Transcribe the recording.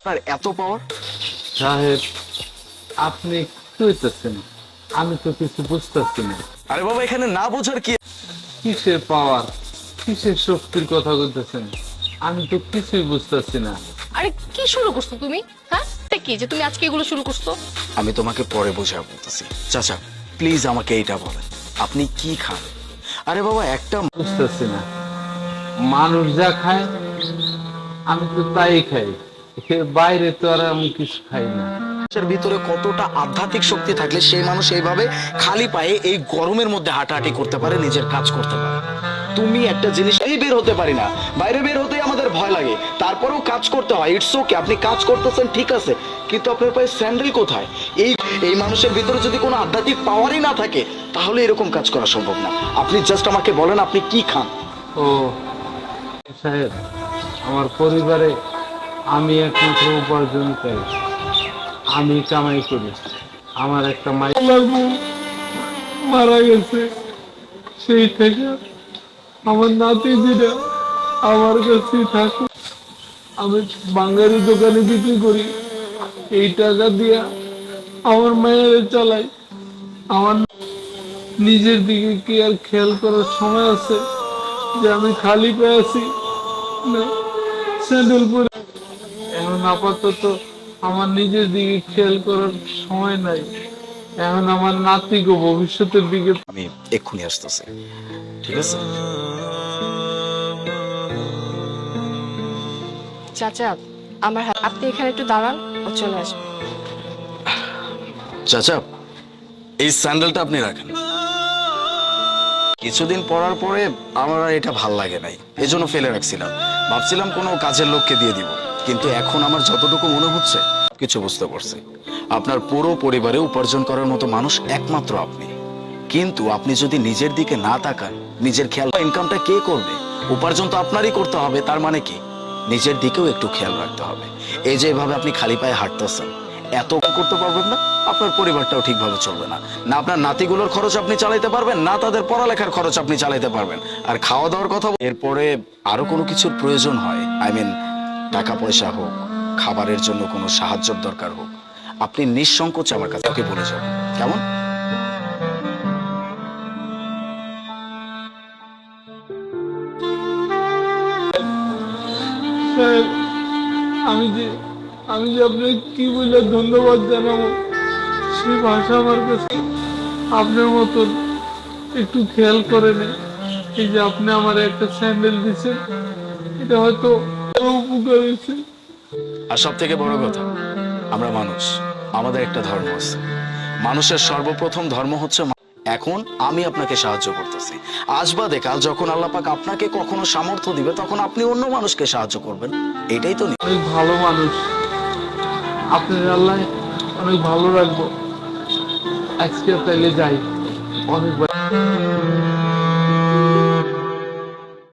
আপনার এত পাওয়ার সাহেব আপনি কি হইতেছেন আমি তো কিছু বুঝতেছি না। আরে বাবা এখানে না বোঝার কি? কিসের পাওয়ার কিসের শক্তির কথা বলতেছেন আমি তো কিছুই বুঝতেছি না। আরে কি শুরু করছ তুমি? হ্যাঁ? এটা কি যে তুমি আজকে এগুলো শুরু করছ? আমি তোমাকে পরে বোঝা বলতেছি। চাচা প্লিজ আমাকে এইটা বলেন। আপনি কি খান? আরে বাবা একটা বুঝতেছি না। মানুষ যা খায় আমি তো তাই খাই। বাইরে তো আর আমি কিছু খাই না। মানুষের ভিতরে কতটা আধ্যাত্মিক শক্তি থাকলে সেই মানুষ এইভাবে খালি পায়ে এই গরমের মধ্যে হাঁটাহাঁটি করতে পারে নিজের কাজ করতে পারে। তুমি একটা জিনিস এই বের হতে পারি না। বাইরে বের হতেই আমাদের ভয় লাগে। তারপরেও কাজ করতে হয়। ইটস ওকে আপনি কাজ করতেছেন ঠিক আছে। কিন্তু আপনার পায়ে স্যান্ডেল কোথায়? এই এই মানুষের ভিতরে যদি কোনো আধ্যাত্মিক পাওয়ারই না থাকে তাহলে এরকম কাজ করা সম্ভব না। আপনি জাস্ট আমাকে বলেন আপনি কি খান? ও সাহেব আমার পরিবারে আমি একমাত্র উপার্জনকারী আমি কামাই করি। আমার একটা মাই মারা গেছে। সেই থেকে আমার নাতিজিরা আমার কাছে থাকে। আমি বাঙালি দোকানে বিক্রি করি। এই টাকা দিয়া আমার মায়ের চালাই। আমার নিজের দিকে কি আর খেয়াল করার সময় আছে যে আমি খালি পেয়ে আছি? না, স্যান্ডেল পরে এখন আপাতত আমার নিজের দিকে খেয়াল করার সময় নাই। এখন আমার নাতিকে ভবিষ্যতের দিকে আমি এক্ষুনি আসতেছি। ঠিক আছে? চাচা আমার আপনি এখানে একটু দাঁড়ান ও চলে আসবে। চাচা এই স্যান্ডেলটা আপনি রাখেন। কিছুদিন পরার পরে আমার আর এটা ভালো লাগে নাই। এজন্য ফেলে রাখছিলাম। ভাবছিলাম কোনো কাজের লোককে দিয়ে দিব। কিন্তু এখন আমার যতটুকু মনে হচ্ছে, কিছু বুঝতে পারছি। আপনার পুরো পরিবারে উপার্জন করার মতো মানুষ একমাত্র আপনি। কিন্তু আপনি যদি নিজের দিকে না তাকান, নিজের খেয়াল ইনকামটা কে করবে? উপার্জন তো আপনারই করতে হবে, তার মানে কি? নিজের দিকেও একটু খেয়াল রাখতে হবে। এই যে এভাবে আপনি খালি পায়ে হাঁটতেছেন, এত করতে পারবেন না, আপনার পরিবারটাও ঠিকভাবে চলবে না। না আপনার নাতিগুলোর খরচ আপনি চালাইতে পারবেন, না তাদের পড়ালেখার খরচ আপনি চালাইতে পারবেন। আর খাওয়া দাওয়ার কথা এরপরে আরও কোনো কিছুর প্রয়োজন হয়? আই মিন টাকা পয়সা হোক, খাবারের জন্য কোনো সাহায্যর দরকার হোক, আপনি নিঃসংকোচে আমার কাছে ওকে বলে যাবেন। কেমন? আমি যে আমি যে আপনাকে কি বলে ধন্যবাদ জানাব, সেই ভাষা আমার কাছে আপনার মতন একটু খেয়াল করে এই যে আপনি আমার একটা স্যান্ডেল দিচ্ছেন এটা হয়তো আরও সব থেকে বড় কথা, আমরা মানুষ, আমাদের একটা ধর্ম আছে। মানুষের সর্বপ্রথম ধর্ম হচ্ছে এখন আমি আপনাকে সাহায্য করতেছি। আজ বাদে কাল যখন আল্লাহ পাক আপনাকে কখনো সামর্থ্য দিবে, তখন আপনি অন্য মানুষকে সাহায্য করবেন। এটাই তো অনেক ভালো মানুষ। আপনার আল্লাহ অনেক ভালো রাখব। আজকে তাইলে যাই। অনেক